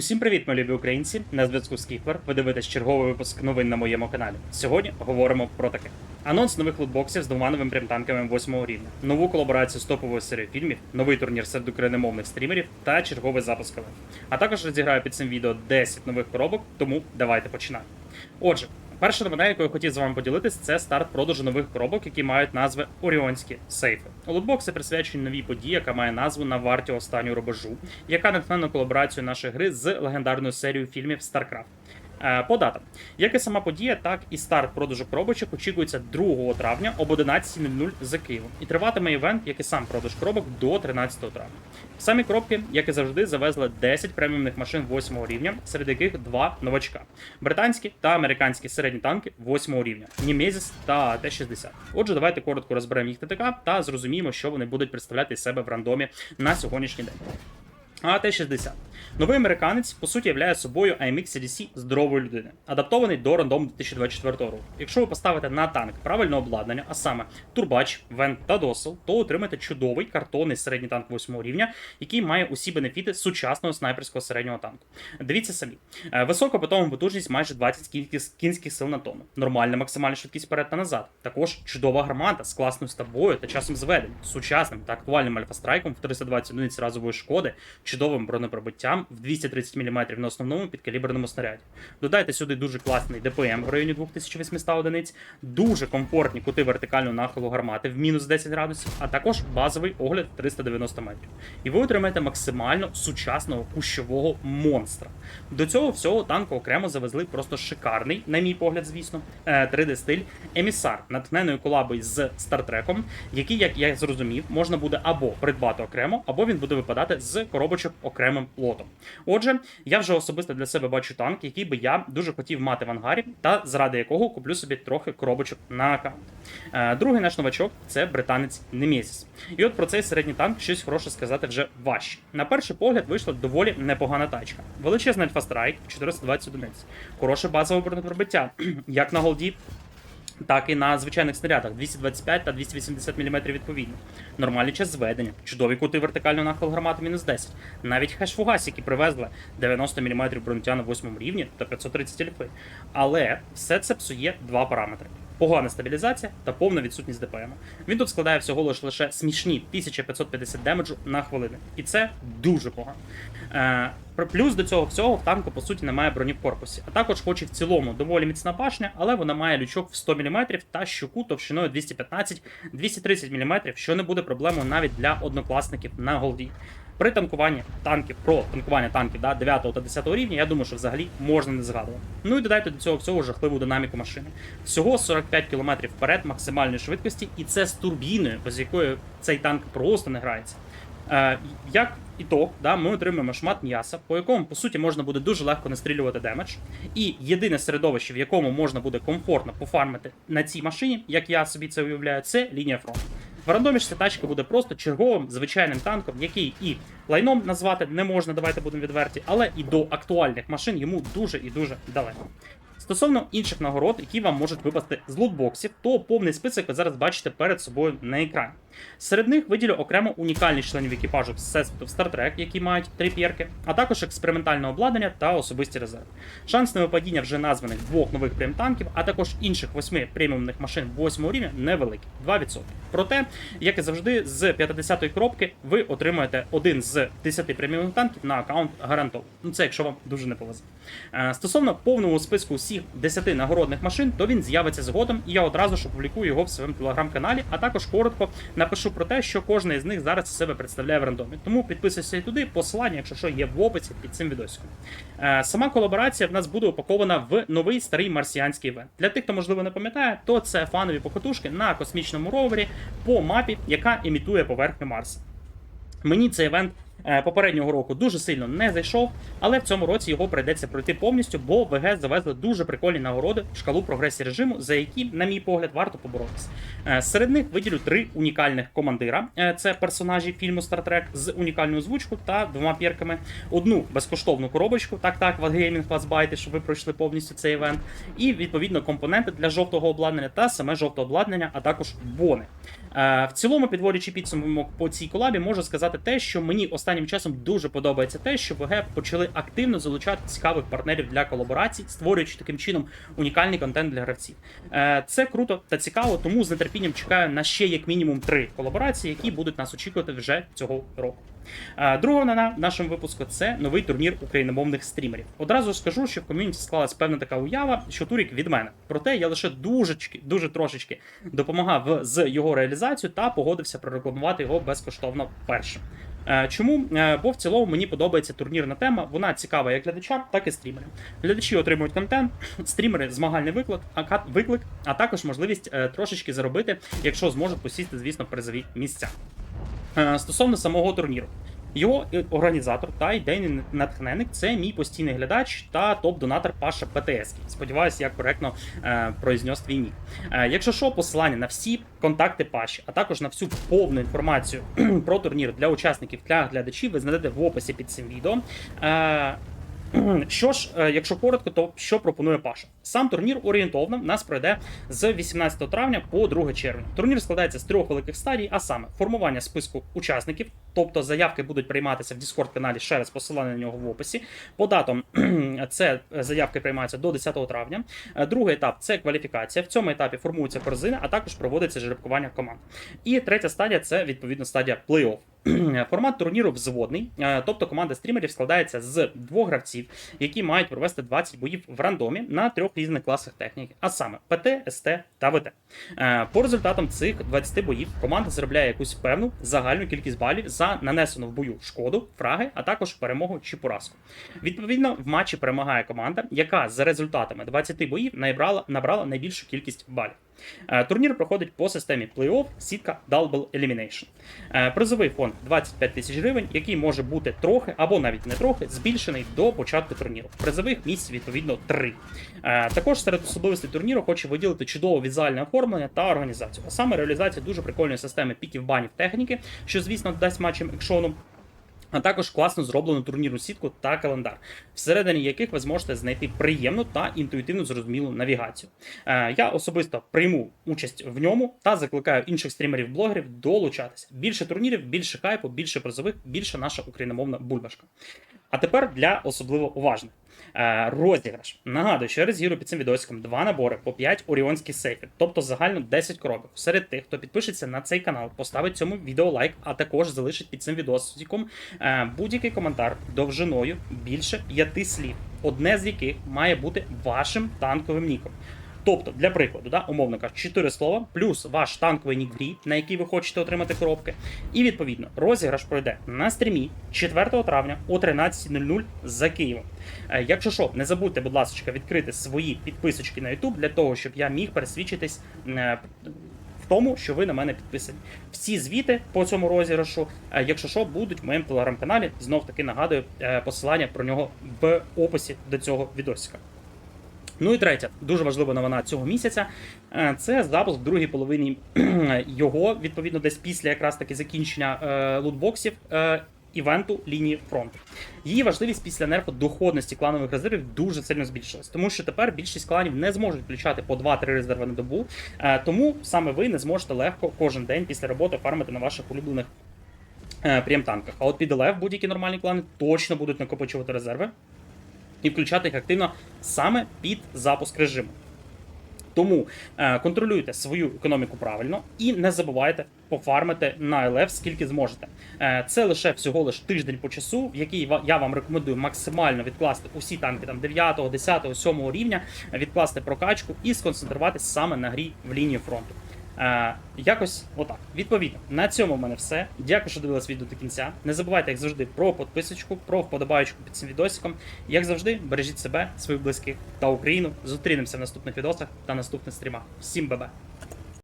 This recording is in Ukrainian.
Усім привіт, мої любі українці! На зв'язку Скіфлер. Ви дивитесь черговий випуск новин на моєму каналі. Сьогодні говоримо про таке: анонс нових лутбоксів з двома новими примтанками 8 рівня, нову колаборацію з топовою серією фільмів, новий турнір серед україномовних стрімерів та черговий запуск А також розіграю під цим відео 10 нових коробок, тому давайте починаємо. Отже. Перша новина, якою хотів з вами поділитись, це старт продажу нових коробок, які мають назви Оріонські сейфи. Лутбокси присвячені новій події, яка має назву на варті останнього рубежу, яка натхнена колаборацію нашої гри з легендарною серією фільмів StarCraft. Е, По датам, як і сама подія, так і старт продажу коробочок очікується 2 травня об 11.00 за Києвом. І триватиме івент, як і сам продаж коробок до 13 травня. Самі коробки, як і завжди, завезли 10 преміумних машин 8 рівня, серед яких два новачка: британські та американські середні танки 8 рівня, Німезіс та Т-60. Отже, давайте коротко розберемо їх ТТК та зрозуміємо, що вони будуть представляти себе в рандомі на сьогоднішній день. А Т-60. Новий американець, по суті, являє собою AMX CDC здорової людини, адаптований до рандому 2024 року. Якщо ви поставите на танк правильне обладнання, а саме турбач, вент та досел, то отримаєте чудовий картонний середній танк 8 рівня, який має усі бенефіти сучасного снайперського середнього танку. Дивіться самі. Е, Висока питома потужність майже 20 кінських- кінських сил на тонну. Нормальна максимальна швидкість вперед та назад. Також чудова гармата з класною стабою та часом зведень, сучасним та актуальним альфастрайком в 320 одиниць разової шкоди, чудовим бронепробиттям в 230 мм на основному підкаліберному снаряді. Додайте сюди дуже класний ДПМ в районі 2800 одиниць, дуже комфортні кути вертикального нахилу гармати в мінус 10 градусів, а також базовий огляд 390 метрів. І ви отримаєте максимально сучасного кущового монстра. До цього всього танку окремо завезли просто шикарний, на мій погляд, звісно, 3D-стиль емісар, натхненою колабою з стартреком, який, як я зрозумів, можна буде або придбати окремо, або він буде випадати з коробочок окремим лотом. Отже, я вже особисто для себе бачу танк, який би я дуже хотів мати в ангарі, та заради якого куплю собі трохи коробочок на аккаунт. Е, Другий наш новачок це британець Немезіс. І от про цей середній танк щось хороше сказати вже важче. На перший погляд вийшла доволі непогана тачка. Величезний альфастрайк, 420 одиниць, хороше базове бронепробиття, як на голді, так і на звичайних снарядах 225 та 280 мм відповідно. Нормальний час зведення, чудові кути вертикального нахилу гармати мінус 10. Навіть хеш-фугас, які привезли 90 мм бронетя на 8 рівні та 530 ліпи. Але все це псує два параметри. Погана стабілізація та повна відсутність ДПМ. Він тут складає всього лиш лише смішні 1550 демеджу на хвилину. І це дуже погано. Е, плюс до цього всього в танку по суті немає броні в корпусі, а також хоч і в цілому доволі міцна пашня, але вона має лючок в 100 мм та щуку товщиною 215-230 мм, що не буде проблемою навіть для однокласників на голді. При танкуванні танків про танкування танків да, 9 та 10 рівня, я думаю, що взагалі можна не згадувати. Ну і додайте до цього всього жахливу динаміку машини. Всього 45 км вперед максимальної швидкості, і це з турбіною, без якої цей танк просто не грається. Е, як ітог, да, ми отримаємо шмат м'яса, по якому, по суті, можна буде дуже легко настрілювати демедж. І єдине середовище, в якому можна буде комфортно пофармити на цій машині, як я собі це уявляю, це лінія фронту. В рандомі ця тачка буде просто черговим звичайним танком, який і лайном назвати не можна, давайте будемо відверті, але і до актуальних машин йому дуже і дуже далеко. Стосовно інших нагород, які вам можуть випасти з лутбоксів, то повний список ви зараз бачите перед собою на екрані. Серед них виділю окремо унікальність членів екіпажу Всесвіту в Star Trek, які мають три пірки, а також експериментальне обладнання та особисті резерви. Шанс на випадіння вже названих двох нових прем-танків, а також інших восьми преміумних машин 8 рівня невеликий 2%. Проте, як і завжди, з 50-ї коробки ви отримаєте один з 10 преміумних танків на аккаунт гарантовано. Ну це якщо вам дуже не повезе. Е, Стосовно повного списку всіх 10 нагородних машин, то він з'явиться згодом, і я одразу ж опублікую його в своєму телеграм-каналі, а також коротко напишу про те, що кожен із них зараз себе представляє в рандомі. Тому підписуйся і туди, посилання, якщо що, є в описі під цим відосиком. Е, Сама колаборація в нас буде упакована в новий старий марсіанський івент. Для тих, хто можливо не пам'ятає, то це фанові покатушки на космічному ровері по мапі, яка імітує поверхню Марса. Мені цей івент попереднього року дуже сильно не зайшов, але в цьому році його прийдеться пройти повністю, бо ВГ завезли дуже прикольні нагороди в шкалу прогресії режиму, за які, на мій погляд, варто поборотися. Е, Серед них виділю три унікальних командира: Е, це персонажі фільму Star Trek з унікальною озвучкою та двома пірками. Одну безкоштовну коробочку, так так, Ватгеймінг вас байте, щоб ви пройшли повністю цей івент. І відповідно компоненти для жовтого обладнання та саме жовте обладнання, а також бони. Е, В цілому, підводячи підсумок по цій колабі, можу сказати те, що мені останнім часом дуже подобається те, що ВГ почали активно залучати цікавих партнерів для колаборацій, створюючи таким чином унікальний контент для гравців. Е, Це круто та цікаво, тому з нетерпінням чекаю на ще як мінімум три колаборації, які будуть нас очікувати вже цього року. Друга новина в нашому випуску це новий турнір україномовних стрімерів. Одразу скажу, що в ком'юніті склалась певна така уява, що турік від мене. Проте я лише дуже, дуже трошечки допомагав з його реалізацією та погодився прорекламувати його безкоштовно першим. Е, Чому? Е, Бо в цілому мені подобається турнірна тема. Вона цікава як глядачам, так і стрімерам. Глядачі отримують контент, стрімери змагальний виклик, а виклик, а також можливість е, трошечки заробити, якщо зможуть посісти, звісно, призові місця. Е, Стосовно самого турніру. Його е, організатор та ідейний натхненник це мій постійний глядач та топ-донатор Паша ПТС. Сподіваюся, я коректно е, произнес твій нік. Е, якщо що, посилання на всі контакти Паші, а також на всю повну інформацію про турнір для учасників та глядачів, ви знайдете в описі під цим відео. Е, що ж, е, якщо коротко, то що пропонує Паша? Сам турнір орієнтовно нас пройде з 18 травня по 2 червня. Турнір складається з трьох великих стадій, а саме формування списку учасників, тобто заявки будуть прийматися в Discord каналі ще раз посилання на нього в описі. По датам це заявки приймаються до 10 травня. Е, Другий етап це кваліфікація. В цьому етапі формуються корзини, а також проводиться жеребкування команд. І третя стадія це відповідно стадія плей-офф. Формат турніру взводний, тобто команда стрімерів складається з двох гравців, які мають провести 20 боїв в рандомі на трьох різних класах техніки, а саме ПТ, СТ та ВТ. Е, По результатам цих 20 боїв команда заробляє якусь певну загальну кількість балів за нанесену в бою шкоду, фраги, а також перемогу чи поразку. Відповідно, в матчі перемагає команда, яка за результатами 20 боїв набрала, набрала найбільшу кількість балів. Е, Турнір проходить по системі плей-офф, сітка Double Elimination. Е, Призовий фонд 25 тисяч гривень, який може бути трохи або навіть не трохи збільшений до початку турніру. Призових місць відповідно 3. Також серед особливостей турніру хочу виділити чудове візуальне оформлення та організацію. А саме реалізація дуже прикольної системи піків банів техніки, що звісно дасть матчам екшону. А також класно зроблену турнірну сітку та календар, всередині яких ви зможете знайти приємну та інтуїтивно зрозумілу навігацію. Е, я особисто прийму участь в ньому та закликаю інших стрімерів-блогерів долучатися. Більше турнірів, більше хайпу, більше призових, більше наша україномовна бульбашка. А тепер для особливо уважних. Е, розіграш. Нагадую, що я розіграю під цим відосиком два набори по 5 оріонських сейфів, тобто загально 10 коробок. Серед тих, хто підпишеться на цей канал, поставить цьому відео лайк, а також залишить під цим відосиком е, будь-який коментар довжиною більше 5 слів, одне з яких має бути вашим танковим ніком. Тобто, для прикладу, да, умовно кажучи, 4 слова, плюс ваш танковий нік в грі, на який ви хочете отримати коробки. І відповідно розіграш пройде на стрімі 4 травня о 13.00 за Києвом. Е, Якщо що, не забудьте, будь ласка, відкрити свої підписочки на YouTube для того, щоб я міг пересвідчитись. е, Тому, що ви на мене підписані. Всі звіти по цьому розіграшу, е, якщо що, будуть в моєму телеграм-каналі. Знов таки нагадую посилання про нього в описі до цього відосика. Ну і третя, дуже важлива новина цього місяця. е, Це запуск в другій половині його, відповідно, десь після якраз таки закінчення е, лутбоксів. е, Івенту лінії фронту. Її важливість після нерфу доходності кланових резервів дуже сильно збільшилась, тому що тепер більшість кланів не зможуть включати по 2-3 резерви на добу. е, Тому саме ви не зможете легко кожен день після роботи фармити на ваших улюблених е, прем-танках. А от під ЛФ будь-які нормальні клани точно будуть накопичувати резерви і включати їх активно саме під запуск режиму. Тому е, контролюйте свою економіку правильно і не забувайте пофармити на ЛФ скільки зможете. Е, це лише всього лиш тиждень по часу, в який я вам рекомендую максимально відкласти усі танки там 9, 10, 7 рівня, відкласти прокачку і сконцентруватися саме на грі в лінії фронту. Е, якось отак. Відповідно, на цьому в мене все. Дякую, що дивились відео до кінця. Не забувайте, як завжди, про підписочку, про вподобаючку під цим відосиком. Як завжди, бережіть себе, своїх близьких та Україну. Зустрінемося в наступних відосах та наступних стрімах. Всім бебе!